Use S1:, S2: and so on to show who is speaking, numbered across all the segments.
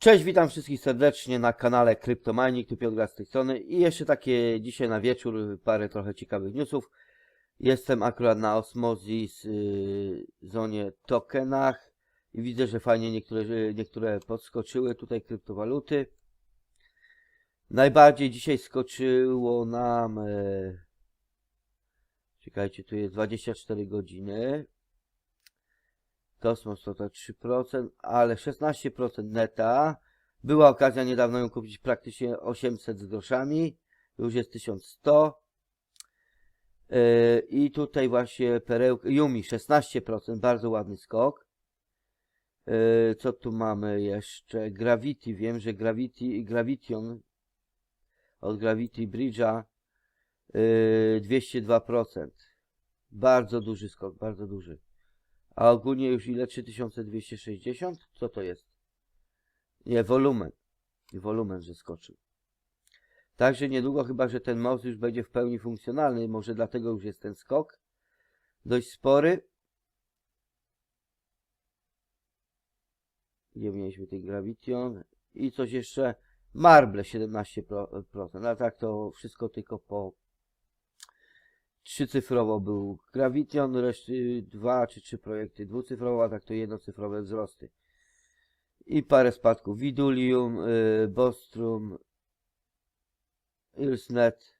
S1: Cześć, witam wszystkich serdecznie na kanale Cryptomining, tu Piotr z tej strony i jeszcze takie dzisiaj na wieczór parę trochę ciekawych newsów. Jestem akurat na Osmosis yy, zonie tokenach i widzę, że fajnie niektóre, że niektóre podskoczyły tutaj kryptowaluty. Najbardziej dzisiaj skoczyło nam, yy, czekajcie, tu jest 24 godziny. Kosmos to to 3%, ale 16% neta. Była okazja niedawno ją kupić praktycznie 800 z groszami. Już jest 1100. Yy, I tutaj właśnie perełka, Yumi 16%, bardzo ładny skok. Yy, Co tu mamy jeszcze? Gravity, wiem, że Gravity, Gravition od Gravity Bridge'a yy, 202%. Bardzo duży skok, bardzo duży. A ogólnie już ile? 3260? Co to jest? Nie, wolumen. Wolumen, że skoczył. Także niedługo chyba, że ten most już będzie w pełni funkcjonalny. Może dlatego już jest ten skok. Dość spory. Gdzie mieliśmy tej Gravition. I coś jeszcze. Marble 17%. A tak to wszystko tylko po trzycyfrowo był Graviton, reszty dwa czy trzy projekty dwucyfrowo, a tak to jednocyfrowe wzrosty. I parę spadków. Vidulium, y, Bostrum, Ilsnet,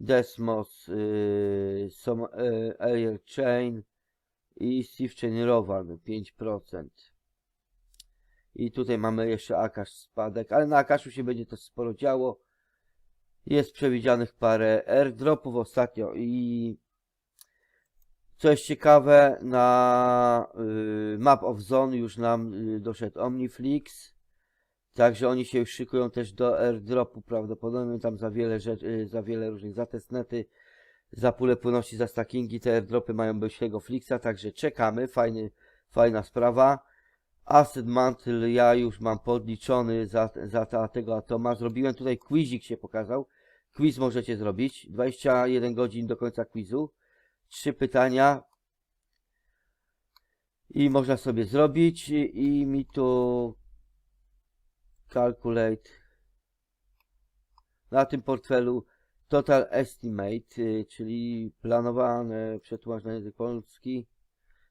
S1: Desmos, y, Som, y, Air Chain i Steve Chain Rowan 5%. I tutaj mamy jeszcze Akash spadek, ale na Akaszu się będzie też sporo działo. Jest przewidzianych parę airdropów ostatnio i co jest ciekawe, na y, Map of Zone już nam y, doszedł Omniflix. Także oni się już szykują też do airdropu prawdopodobnie tam za wiele rzeczy, y, za wiele różnych za testnety, za pulę płynności, za stackingi. Te airdropy mają tego Flixa, także czekamy. Fajny, fajna sprawa. Asset Mantle ja już mam podliczony za, za ta, tego atoma. Zrobiłem tutaj quizik się pokazał. Quiz możecie zrobić. 21 godzin do końca quizu. Trzy pytania. I można sobie zrobić. I, mi tu calculate na tym portfelu total estimate, y, czyli planowane przetłumacz na język polski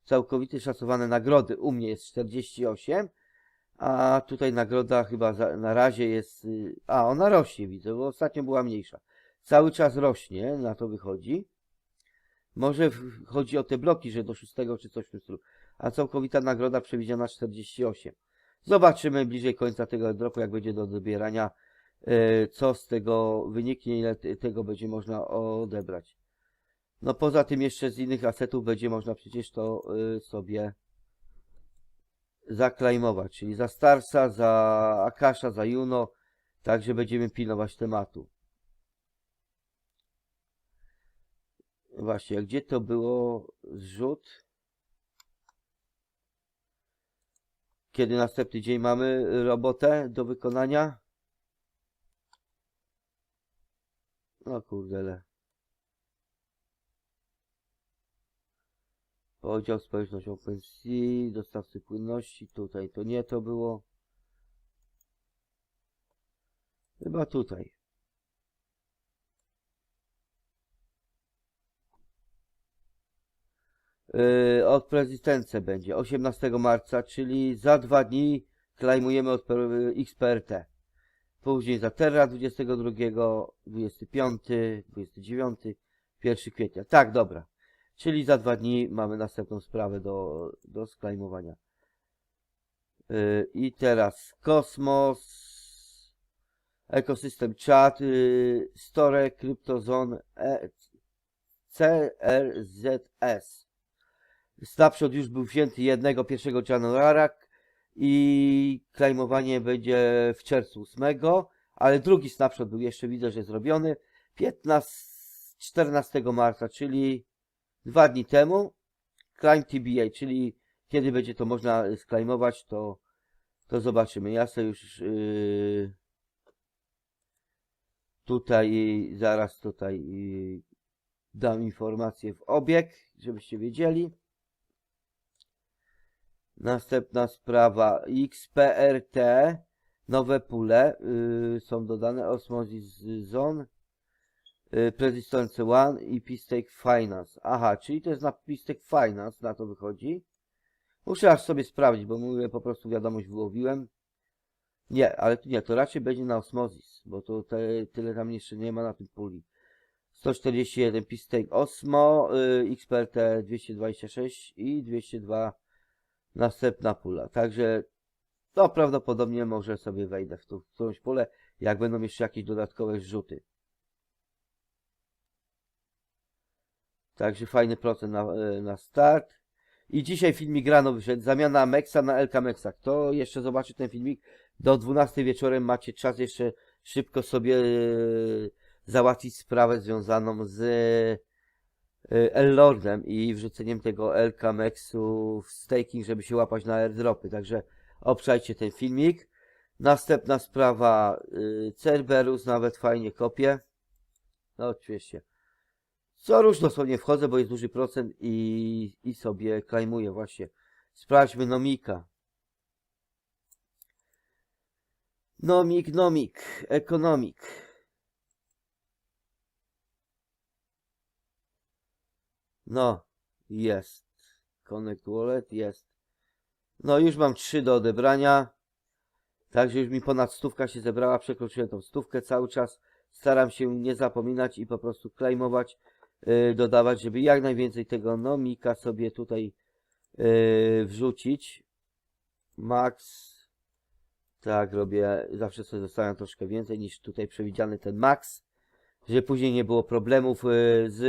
S1: całkowite szacowane nagrody u mnie jest 48, a tutaj nagroda chyba za, na razie jest, y, a ona rośnie widzę, bo ostatnio była mniejsza. Cały czas rośnie, na to wychodzi. Może w- chodzi o te bloki, że do 6 czy coś w tym stylu. A całkowita nagroda przewidziana 48. Zobaczymy bliżej końca tego dropu, jak będzie do dobierania, y, co z tego wyniknie, ile te- tego będzie można odebrać. No poza tym jeszcze z innych asetów będzie można przecież to y, sobie zaklejmować, czyli za Starsa, za Akasha, za Juno, także będziemy pilnować tematu. Właśnie, a gdzie to było zrzut? Kiedy następny dzień mamy robotę do wykonania? No kurdele. Podział społeczność OpenSea, dostawcy płynności, tutaj to nie to było. Chyba tutaj. Yy, od prezydence będzie 18 marca, czyli za dwa dni klejmujemy od XPRT. Później za Terra 22, 25, 29, 1 kwietnia. Tak, dobra. Czyli za dwa dni mamy następną sprawę do, do sklejmowania. Yy, I teraz Kosmos, Ekosystem Chat, yy, Store, Cryptozone, e, CRZS. Snapshot już był wzięty jednego 1 januara i klejmowanie będzie w czerwcu 8, ale drugi snapshot był jeszcze, widzę, że zrobiony 15, 14 marca, czyli dwa dni temu claim TBA, czyli kiedy będzie to można sklejmować, to, to zobaczymy. Ja sobie już yy, tutaj zaraz tutaj yy, dam informację w obieg, żebyście wiedzieli. Następna sprawa. XPRT. Nowe pule y, są dodane. Osmosis Zone. Y, Persistence One i Pistake Finance. Aha, czyli to jest na Pistake Finance, na to wychodzi. Muszę aż sobie sprawdzić, bo mówię, po prostu wiadomość wyłowiłem. Nie, ale nie, to raczej będzie na Osmosis, bo to te, tyle tam jeszcze nie ma na tym puli. 141 Pistake Osmo, y, XPRT 226 i 202 następna pula. Także to prawdopodobnie może sobie wejdę w, tą, w którąś pulę, jak będą jeszcze jakieś dodatkowe rzuty. Także fajny procent na, y, na start. I dzisiaj filmik rano wyszedł. Zamiana Mexa na LK Mexa. Kto jeszcze zobaczy ten filmik, do 12 wieczorem macie czas jeszcze szybko sobie y, załatwić sprawę związaną z y, L-Lordem i wrzuceniem tego LK Mexu w staking, żeby się łapać na airdropy. Także obczajcie ten filmik. Następna sprawa Cerberus, nawet fajnie kopię. No oczywiście. Co rusz dosłownie wchodzę, bo jest duży procent i, i sobie klejmuję właśnie. Sprawdźmy Nomika. Nomik, Nomik, Ekonomik. No, jest. Connect Wallet, jest. No, już mam trzy do odebrania. Także już mi ponad stówka się zebrała. Przekroczyłem tą stówkę cały czas. Staram się nie zapominać i po prostu claimować, yy, dodawać, żeby jak najwięcej tego nomika sobie tutaj yy, wrzucić. Max. Tak, robię. Zawsze sobie zostawiam troszkę więcej niż tutaj przewidziany ten max. Żeby później nie było problemów yy, z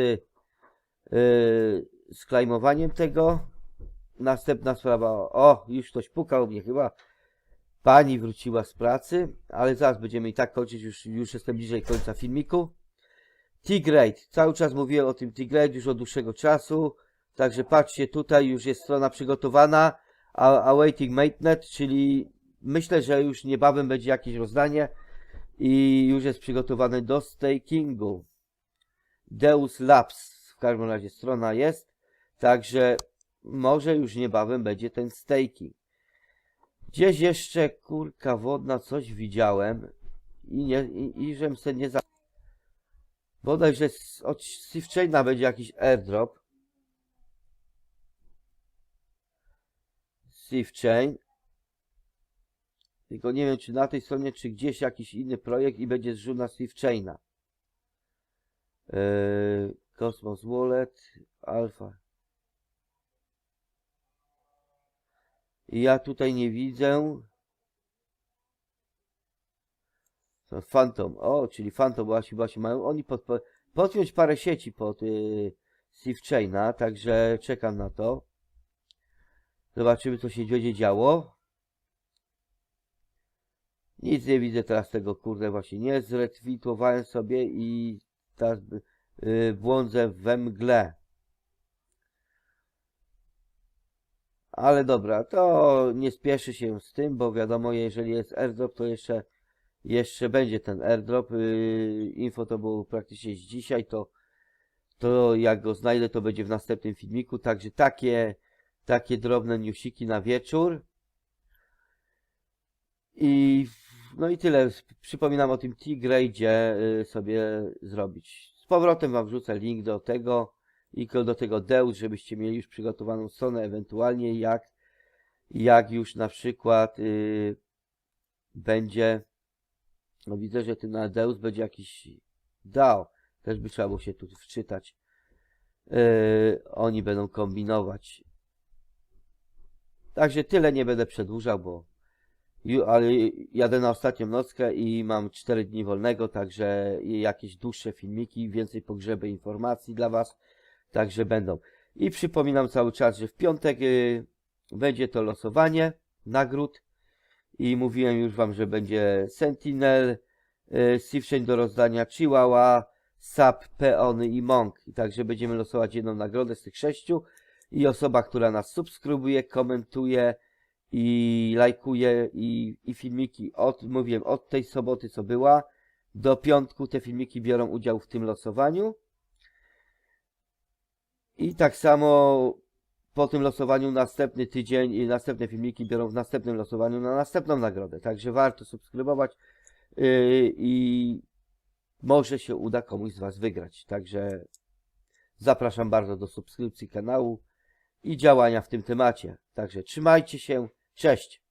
S1: yy, z klejmowaniem tego. Następna sprawa, o, już ktoś pukał mnie chyba. Pani wróciła z pracy, ale zaraz będziemy i tak kończyć, już, już jestem bliżej końca filmiku. T-Grade, cały czas mówiłem o tym T-Grade już od dłuższego czasu, także patrzcie, tutaj już jest strona przygotowana, awaiting mainnet, czyli myślę, że już niebawem będzie jakieś rozdanie i już jest przygotowane do stakingu. Deus Labs, w każdym razie strona jest, także może już niebawem będzie ten staking. Gdzieś jeszcze kurka wodna coś widziałem i nie, i, i żem se nie za... Bodajże od Sifchaina będzie jakiś airdrop. Sifchain. Tylko nie wiem czy na tej stronie, czy gdzieś jakiś inny projekt i będzie zrzut na Sifchaina. Yy, Cosmos Wallet, Alpha. Ja tutaj nie widzę. To Phantom. O, czyli Phantom właśnie, właśnie mają oni pod, podpiąć parę sieci pod yy, Steve Chaina, także czekam na to. Zobaczymy, co się będzie działo. Nic nie widzę teraz tego, kurde, właśnie nie zretweetowałem sobie i teraz yy, błądzę we mgle. Ale dobra, to nie spieszy się z tym, bo wiadomo, jeżeli jest airdrop, to jeszcze, jeszcze będzie ten airdrop. Yy, info to było praktycznie z dzisiaj, to, to jak go znajdę, to będzie w następnym filmiku. Także takie, takie drobne newsiki na wieczór. I no i tyle. Przypominam o tym T-Grade yy, sobie zrobić. Z powrotem wam wrzucę link do tego i do tego Deus, żebyście mieli już przygotowaną stronę, ewentualnie jak, jak już na przykład yy, będzie, no widzę, że ty na Deus będzie jakiś DAO, też by trzeba było się tu wczytać. Yy, oni będą kombinować. Także tyle nie będę przedłużał, bo ale jadę na ostatnią nockę i mam 4 dni wolnego, także jakieś dłuższe filmiki, więcej pogrzeby informacji dla Was. Także będą. I przypominam cały czas, że w piątek y, będzie to losowanie nagród. I mówiłem już wam, że będzie Sentinel, y, Sifshen do rozdania, Chihuahua, Sap, Peony i Monk. I także będziemy losować jedną nagrodę z tych sześciu. I osoba, która nas subskrybuje, komentuje i lajkuje i, i filmiki od, mówiłem, od tej soboty, co była, do piątku te filmiki biorą udział w tym losowaniu. I tak samo po tym losowaniu następny tydzień i następne filmiki biorą w następnym losowaniu na następną nagrodę. Także warto subskrybować yy, i może się uda komuś z Was wygrać. Także zapraszam bardzo do subskrypcji kanału i działania w tym temacie. Także trzymajcie się. Cześć!